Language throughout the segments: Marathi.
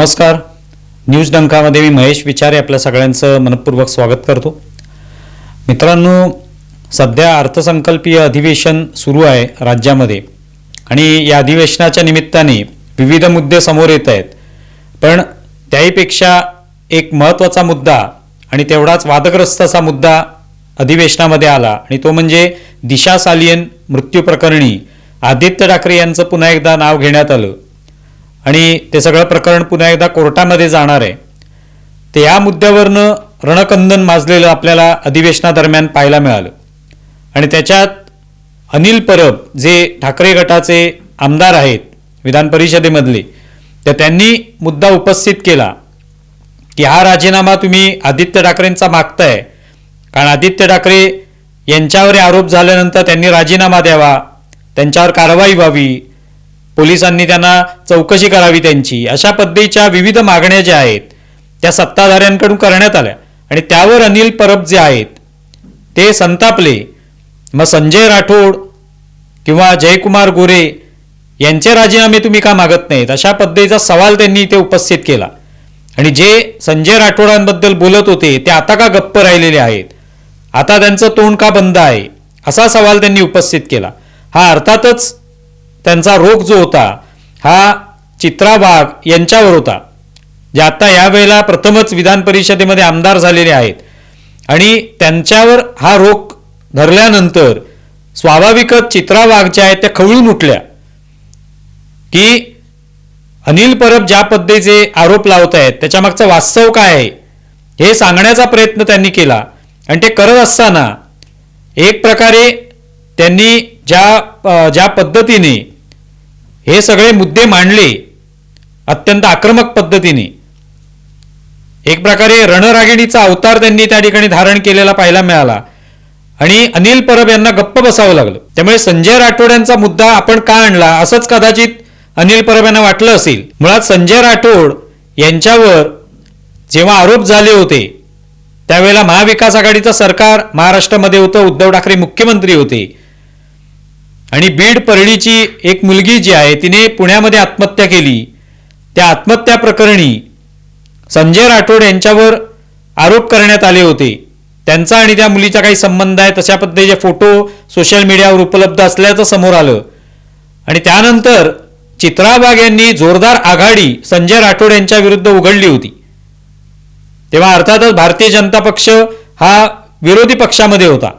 नमस्कार. न्यूज डंकामध्ये मी महेश विचारे आपल्या सगळ्यांचं मनपूर्वक स्वागत करतो. मित्रांनो सध्या अर्थसंकल्पीय अधिवेशन सुरू आहे राज्यामध्ये आणि या अधिवेशनाच्या निमित्ताने विविध मुद्दे समोर येत आहेत. पण त्याहीपेक्षा एक महत्त्वाचा मुद्दा आणि तेवढाच वादग्रस्त असा मुद्दा अधिवेशनामध्ये आला आणि तो म्हणजे दिशा सालियन मृत्यू प्रकरणी आदित्य ठाकरे यांचं पुन्हा एकदा नाव घेण्यात आलं. आणि ते सगळं प्रकरण पुन्हा एकदा कोर्टामध्ये जाणार आहे. ते या मुद्द्यावरनं रणकंदन माजलेलं आपल्याला अधिवेशनादरम्यान पाहायला मिळालं. आणि त्याच्यात अनिल परब जे ठाकरे गटाचे आमदार आहेत विधान परिषदेमधले तर त्यांनी मुद्दा उपस्थित केला की हा राजीनामा तुम्ही आदित्य ठाकरेंचा मागताय. कारण आदित्य ठाकरे यांच्यावर आरोप झाल्यानंतर त्यांनी राजीनामा द्यावा त्यांच्यावर कारवाई व्हावी पोलिसांनी त्यांना चौकशी करावी त्यांची. अशा पद्धतीच्या विविध मागण्या ज्या आहेत त्या सत्ताधाऱ्यांकडून करण्यात आल्या. आणि त्यावर अनिल परब जे आहेत ते संतापले. मग संजय राठोड किंवा जयकुमार गोरे यांचे राजीनामे तुम्ही का मागत नाहीत? अशा पद्धतीचा सवाल त्यांनी इथे उपस्थित केला. आणि जे संजय राठोडांबद्दल बोलत होते ते आता का गप्प राहिलेले आहेत? आता त्यांचं तोंड का बंद आहे? असा सवाल त्यांनी उपस्थित केला. हा अर्थातच त्यांचा रोग जो होता हा चित्रा वाघ यांच्यावर होता. जे आता यावेळेला प्रथमच विधान परिषदेमध्ये आमदार झालेले आहेत. आणि त्यांच्यावर हा रोग धरल्यानंतर स्वाभाविकच चित्रा वाघ ज्या आहेत त्या खवळून उठल्या. की अनिल परब ज्या पद्धतीचे आरोप लावत आहेत त्याच्यामागचं वास्तव काय आहे हे सांगण्याचा प्रयत्न त्यांनी केला. आणि ते करत असताना एक प्रकारे त्यांनी ज्या ज्या पद्धतीने हे सगळे मुद्दे मांडले अत्यंत आक्रमक पद्धतीने. एक प्रकारे रणरागिणीचा अवतार त्यांनी त्या ठिकाणी धारण केलेला पाहायला मिळाला. आणि अनिल परब यांना गप्प बसावं लागलं. त्यामुळे संजय राठोड यांचा मुद्दा आपण का आणला असंच कदाचित अनिल परब यांना वाटलं असेल. मुळात संजय राठोड यांच्यावर जेव्हा आरोप झाले होते त्यावेळेला महाविकास आघाडीचं सरकार महाराष्ट्रामध्ये होतं उद्धव ठाकरे मुख्यमंत्री होते. आणि बीड परळीची एक मुलगी जी आहे तिने पुण्यामध्ये आत्महत्या केली. त्या आत्महत्या प्रकरणी संजय राठोड यांच्यावर आरोप करण्यात आले होते. त्यांचा आणि त्या मुलीचा काही संबंध आहे तशा पद्धतीचे फोटो सोशल मीडियावर उपलब्ध असल्याचं समोर आलं. आणि त्यानंतर चित्रा वाघ यांनी जोरदार आघाडी संजय राठोड यांच्या विरुद्ध उघडली होती. तेव्हा अर्थातच भारतीय जनता पक्ष हा विरोधी पक्षामध्ये होता.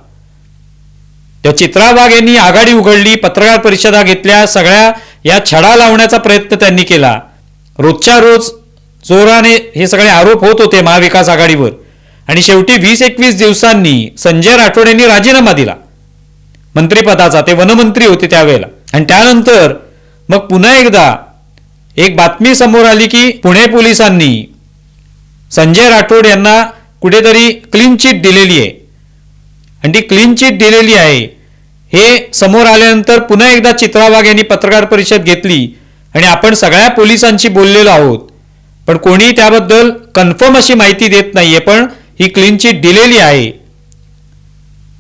त्या चित्रा वाघ यांनी आघाडी उघडली पत्रकार परिषदा घेतल्या सगळ्या या छडा लावण्याचा प्रयत्न त्यांनी केला. रोजच्या रोज जोराने हे सगळे आरोप होत होते महाविकास आघाडीवर. आणि शेवटी वीस एकवीस दिवसांनी संजय राठोड यांनी राजीनामा दिला. मंत्रिपदाचा ते वनमंत्री होते त्यावेळेला. आणि त्यानंतर मग पुन्हा एकदा एक बातमी समोर आली की पुणे पोलिसांनी संजय राठोड यांना कुठेतरी क्लीन चिट दिलेली आहे. आणि ती क्लीन चिट दिलेली आहे. हे समोर आल्यानंतर पुन्हा एकदा चित्रा वाघ यांनी पत्रकार परिषद घेतली आणि आपण सगळ्या पोलिसांशी बोललेलो आहोत. पण कोणी त्याबद्दल कन्फर्म अशी माहिती देत नाहीये पण ही क्लीन चिट दिलेली आहे.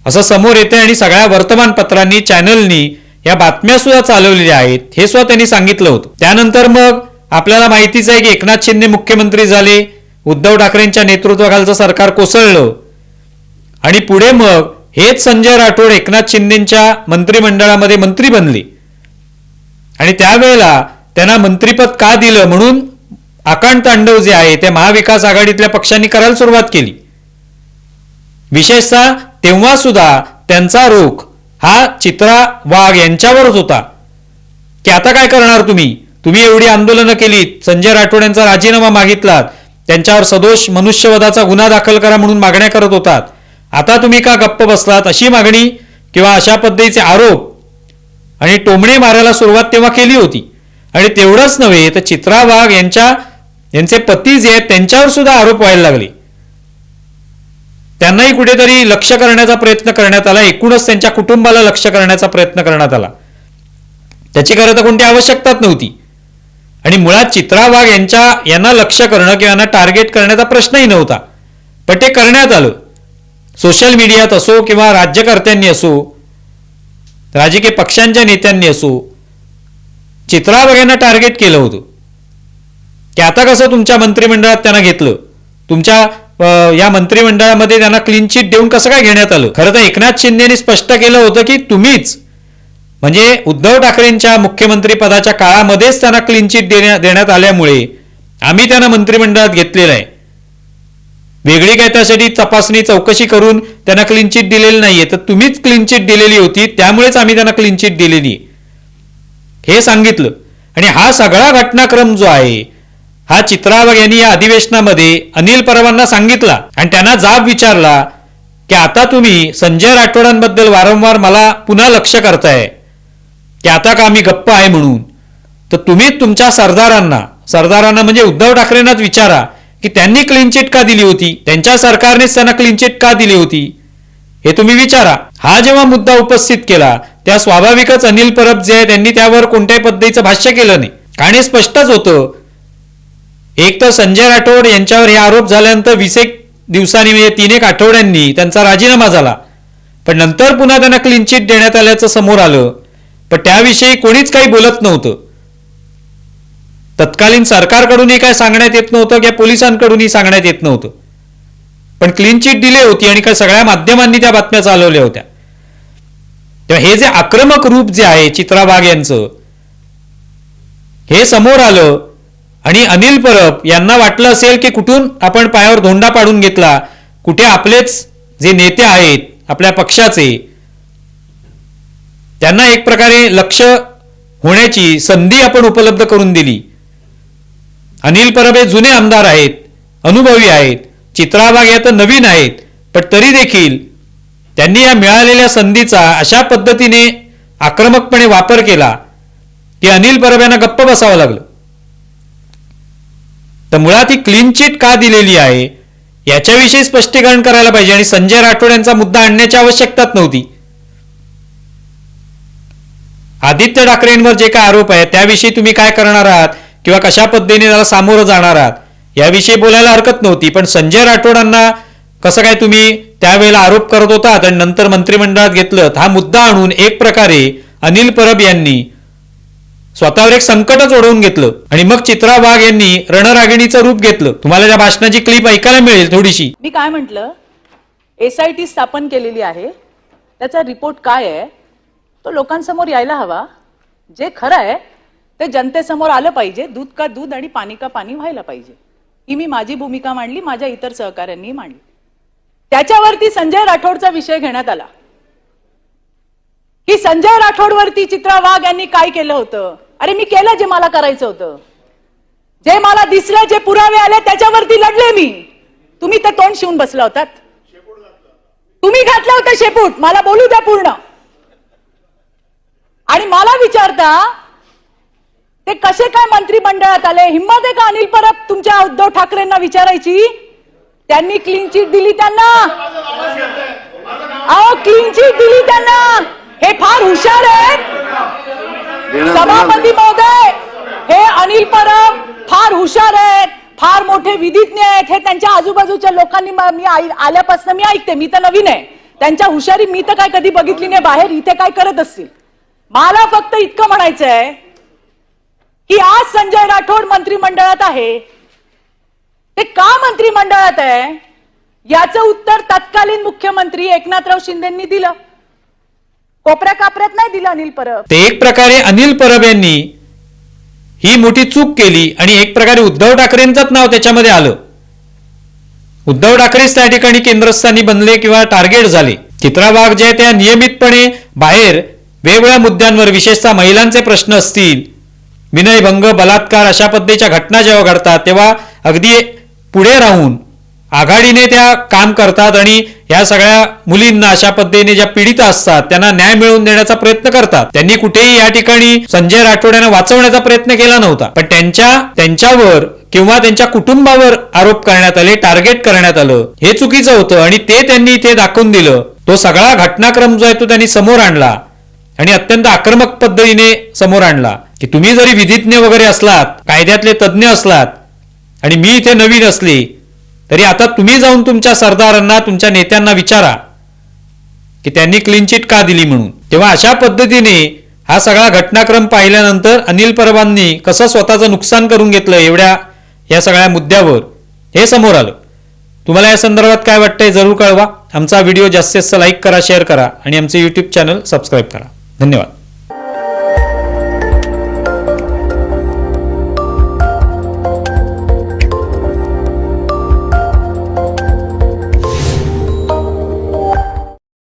असं समोर येते आणि सगळ्या वर्तमानपत्रांनी चॅनलनी या बातम्या सुद्धा चालवलेल्या आहेत. हे सुद्धा त्यांनी सांगितलं होतं. त्यानंतर मग आपल्याला माहितीच आहे की एकनाथ शिंदे मुख्यमंत्री झाले उद्धव ठाकरेंच्या नेतृत्वाखालचं सरकार कोसळलं. आणि पुढे मग हेच संजय राठोड एकनाथ शिंदेच्या मंत्रिमंडळामध्ये मंत्री बनले. आणि त्यावेळेला त्यांना मंत्रीपद का दिलं म्हणून आकांड तांडव जे आहे ते महाविकास आघाडीतल्या पक्षांनी करायला सुरुवात केली. विशेषतः तेव्हा सुद्धा त्यांचा रोख हा चित्रा वाघ यांच्यावरच होता. की आता काय करणार तुम्ही? तुम्ही एवढी आंदोलनं केलीत संजय राठोड यांचा राजीनामा मागितलात त्यांच्यावर सदोष मनुष्यवधाचा गुन्हा दाखल करा म्हणून मागण्या करत होतात. आता तुम्ही का गप्प बसलात? अशी मागणी किंवा अशा पद्धतीचे आरोप आणि टोमणे मारायला सुरुवात तेव्हा केली होती. आणि तेवढंच नव्हे तर चित्रा वाघ यांच्या यांचे पती जे आहेत त्यांच्यावर सुद्धा आरोप व्हायला लागले. त्यांनाही कुठेतरी लक्ष करण्याचा प्रयत्न करण्यात आला एकूणच त्यांच्या कुटुंबाला लक्ष करण्याचा प्रयत्न करण्यात आला. त्याची खरं तर कोणती आवश्यकताच नव्हती. आणि मुळात चित्रा वाघ यांच्या यांना लक्ष करणं किंवा यांना टार्गेट करण्याचा प्रश्नही नव्हता. पण ते करण्यात आलं. सोशल मीडियात असो किंवा राज्यकर्त्यांनी असो राजकीय पक्षांच्या नेत्यांनी असो चित्रा बघ्यांना यांना टार्गेट केलं होतं. की आता कसं तुमच्या मंत्रिमंडळात त्यांना घेतलं? तुमच्या या मंत्रिमंडळामध्ये त्यांना क्लीन चिट देऊन कसं काय घेण्यात आलं? खरं तर एकनाथ शिंदेनी स्पष्ट केलं होतं की तुम्हीच म्हणजे उद्धव ठाकरेंच्या मुख्यमंत्री पदाच्या काळामध्येच त्यांना क्लीन चिट देण्या देण्यात आल्यामुळे आम्ही त्यांना मंत्रिमंडळात घेतलेलं आहे. वेगळी काय त्यासाठी तपासणी चौकशी करून त्यांना क्लीन चिट दिलेली नाहीये. तर तुम्हीच क्लीन चिट दिलेली होती त्यामुळेच आम्ही त्यांना क्लीन चिट दिलेली हे सांगितलं. आणि हा सगळा घटनाक्रम जो आहे हा चित्रावाग यांनी या अधिवेशनामध्ये अनिल परवांना सांगितला आणि त्यांना जाब विचारला की आता तुम्ही संजय राठोडांबद्दल वारंवार मला पुन्हा लक्ष करताय की आता का आम्ही गप्प आहे म्हणून. तर तुम्ही तुमच्या सरदारांना सरदारांना म्हणजे उद्धव ठाकरेंनाच विचारा की त्यांनी क्लीनचिट का दिली होती? त्यांच्या सरकारनेच त्यांना क्लीनचिट का दिली होती? हे तुम्ही विचारा. हा जेव्हा मुद्दा उपस्थित केला त्या स्वाभाविकच अनिल परब जे आहे त्यांनी त्यावर कोणत्याही पद्धतीचं भाष्य केलं नाही. कारण हे स्पष्टच होतं. एक तर संजय राठोड यांच्यावर हे आरोप झाल्यानंतर वीस एक दिवसांनी म्हणजे तीन एक आठवड्यांनी त्यांचा राजीनामा झाला. पण नंतर पुन्हा त्यांना क्लीनचिट देण्यात आल्याचं समोर आलं. पण त्याविषयी कोणीच काही बोलत नव्हतं. तत्कालीन सरकारकडूनही काय सांगण्यात येत नव्हतं किंवा पोलिसांकडूनही सांगण्यात येत नव्हतं. पण क्लीन चिट दिली होती आणि काय सगळ्या माध्यमांनी त्या बातम्या चालवल्या होत्या. तेव्हा हे जे आक्रमक रूप जे आहे चित्रा वाघ यांचं हे समोर आलं आणि अनिल परब यांना वाटलं असेल की कुठून आपण पायावर धोंडा पाडून घेतला कुठे आपलेच जे नेते आहेत आपल्या पक्षाचे त्यांना एक प्रकारे लक्ष होण्याची संधी आपण उपलब्ध करून दिली. अनिल परब हे जुने आमदार आहेत अनुभवी आहेत चित्राबाग या तर नवीन आहेत पण तरी देखील त्यांनी या मिळालेल्या संधीचा अशा पद्धतीने आक्रमकपणे वापर केला की अनिल परब यांना गप्प बसावं लागलं. तर मुळात ही क्लीन चिट का दिलेली आहे याच्याविषयी स्पष्टीकरण करायला पाहिजे आणि संजय राठोड यांचा मुद्दा आणण्याची आवश्यकताच नव्हती. आदित्य ठाकरेंवर जे काय आरोप आहे त्याविषयी तुम्ही काय करणार आहात? किंवा कशा पद्धतीने त्याला सामोरं जाणार आहात याविषयी बोलायला हरकत नव्हती पण संजय राठोडांना कसं काय तुम्ही त्यावेळेला आरोप करत होतात आणि नंतर मंत्रिमंडळात घेतलं हा मुद्दा आणून एक प्रकारे अनिल परब यांनी स्वतःवर एक संकटच ओढवून घेतलं. आणि मग चित्रा वाघ यांनी रणरागिणीचं रूप घेतलं. तुम्हाला त्या भाषणाची क्लिप ऐकायला मिळेल थोडीशी. मी काय म्हटलं? एस आय टी स्थापन केलेली आहे. त्याचा रिपोर्ट काय आहे? तो लोकांसमोर यायला हवा. जे खरं आहे ते जनतेसमोर आलं पाहिजे दूध का दूध आणि पाणी का पाणी व्हायला पाहिजे. ही मी माझी भूमिका मांडली माझ्या इतर सहकाऱ्यांनी मांडली. त्याच्यावरती संजय राठोडचा विषय घेण्यात आला. की संजय राठोडवरती चित्रा वाघ यांनी काय केलं होतं? अरे मी केलं जे मला करायचं होतं. जे मला दिसलं जे पुरावे आले त्याच्यावरती लढले मी. तुम्ही तर तोंड शिवून बसला होतात. तुम्ही घातला होता शेपूट. मला बोलू द्या पूर्ण. आणि मला विचारता ते कसे काय मंत्रिमंडळात आले? हिंमत आहे का अनिल परब तुमच्या उद्धव ठाकरेंना विचारायची? त्यांनी क्लीन चिट दिली त्यांना. अहो क्लीन चिट दिली त्यांना. हे फार हुशार आहेत. सभापती महोदय हे अनिल परब फार हुशार आहेत. फार मोठे विधिज्ञ आहेत. हे त्यांच्या आजूबाजूच्या लोकांनी मी आल्यापासून मी ऐकते. मी तर नवीन आहे. त्यांच्या हुशारी मी तर काय कधी बघितली नाही. बाहेर इथे काय करत असतील? मला फक्त इतकं म्हणायचं आहे की आज संजय राठोड मंत्रिमंडळात आहे. ते का मंत्रिमंडळात आहे? याचं उत्तर तत्कालीन मुख्यमंत्री एकनाथराव शिंदेंनी दिलं. कोपऱ्या कापऱ्यात नाही दिलं अनिल परब. ते एक प्रकारे अनिल परब यांनी ही मोठी चूक केली आणि एक प्रकारे उद्धव ठाकरेंचंच नाव त्याच्यामध्ये आलं. उद्धव ठाकरेच त्या ठिकाणी केंद्रस्थानी बनले किंवा टार्गेट झाले. चित्रा वाघ जे त्या नियमितपणे बाहेर वेगवेगळ्या मुद्द्यांवर विशेषतः महिलांचे प्रश्न असतील विनयभंग बलात्कार अशा पद्धतीच्या घटना जेव्हा घडतात तेव्हा अगदी पुढे राहून आघाडीने त्या काम करतात आणि या सगळ्या मुलींना अशा पद्धतीने ज्या पीडित असतात त्यांना न्याय मिळवून देण्याचा प्रयत्न करतात. त्यांनी कुठेही या ठिकाणी संजय राठोड यांना वाचवण्याचा प्रयत्न केला नव्हता. पण त्यांच्या त्यांच्यावर किंवा त्यांच्या कुटुंबावर आरोप करण्यात आले टार्गेट करण्यात आलं हे चुकीचं होतं आणि ते त्यांनी इथे दाखवून दिलं. तो सगळा घटनाक्रम जो आहे तो त्यांनी समोर आणला. आणि अत्यंत आक्रमक पद्धतीने समोर आणला की तुम्ही जरी विधिज्ञ वगैरे असलात कायद्यातले तज्ज्ञ असलात आणि मी इथे नवीन असली तरी आता तुम्ही जाऊन तुमच्या सरदारांना तुमच्या नेत्यांना विचारा की त्यांनी क्लीन चिट का दिली म्हणून. तेव्हा अशा पद्धतीने हा सगळा घटनाक्रम पाहिल्यानंतर अनिल परबांनी कसं स्वतःचं नुकसान करून घेतलं एवढ्या या सगळ्या मुद्द्यावर हे समोर आलं. तुम्हाला या संदर्भात काय वाटतंय जरूर कळवा. आमचा व्हिडिओ जास्तीत जास्त लाईक करा शेअर करा आणि आमचे यूट्यूब चॅनल सबस्क्राईब करा. धन्यवाद.